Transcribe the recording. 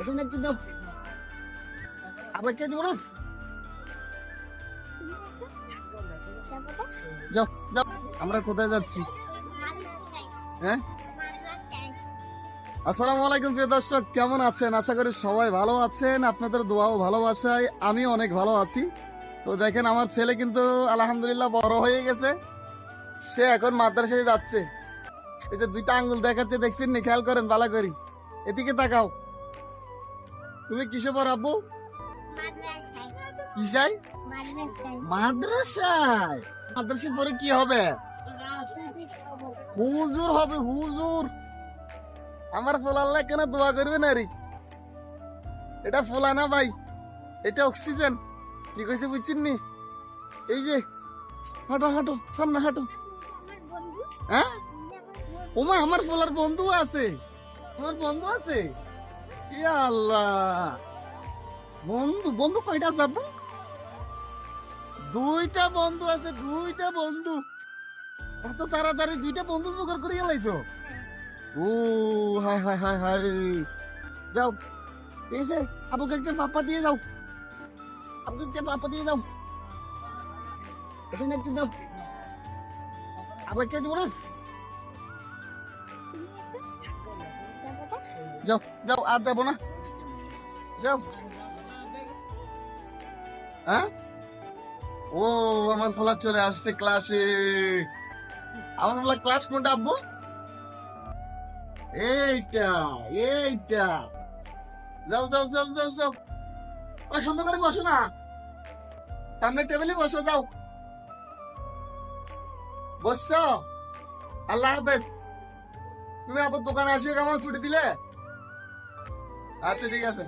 এখানে একটু দাও। আবার যাও যাও। আমরা কোথায় যাচ্ছি? হ্যাঁ? আসসালামু আলাইকুম, প্রিয় দর্শক। কেমন আছেন? আশা করি সবাই ভালো আছেন। আপনাদের দোয়াও ভালোবাসায়। আমি অনেক ভালো আছি। তো দেখেন, আমার ছেলে কিন্তু আলহামদুলিল্লাহ বড় হয়ে গেছে। সে এখন মাদ্রাসায় যাচ্ছে। এই যে দুইটা আঙ্গুল দেখাচ্ছে, দেখছেন নি? খেয়াল করেন ভালো করি। এদিকে তাকাও। তুমি কিসে পড় আব্বু কিসাই মাদ্রাসায়। মাদ্রাসায়? পরে কি হবে? হুজুর হবে হুজুর। আমার ফোলাল্লা কেন দোয়া করবে না রে? এটা ফোলা না ভাই এটা অক্সিজেন। কি কইছে বুঝছেন নি? এই যে হাঁটো হাঁটো সামনে হাঁটো। হ্যাঁ? ওমা আমার ফোলার বন্ধু আছে। আমার বন্ধু আছে? ইয়া আল্লাহ। বন্ধু বন্ধু কয়টা আব্বু? দুইটা বন্ধু আছে, দুইটা বন্ধু। এত তাড়াতাড়ি দুইটা বন্ধু জোগাড় করে লাইছো? ও হাই হাই হাই হাই যাও। এসে আপুকে একটা পাপ্পা দিয়ে যাও। আপুকে একটা পাপ্পা দিয়ে যাও। এখানে একটু দাও আবার কে দিব না যাও যাও, আর যাব না। যাও। হ্যাঁ? ও, আমার ফলা চলে আসছে ক্লাসে আমার ফলা ক্লাস কোনটা, আব্বু? এইটা এইটা। যাও যাও যাও যাও যাও। ও সুন্দর করে বসো না। সামনে টেবিলে বসো, যাও। বসছো? আল্লাহ হাফেজ। তুমি আবার দোকানে আসিও, কেমন ছুটি দিলে? আচ্ছা ঠিক আছে।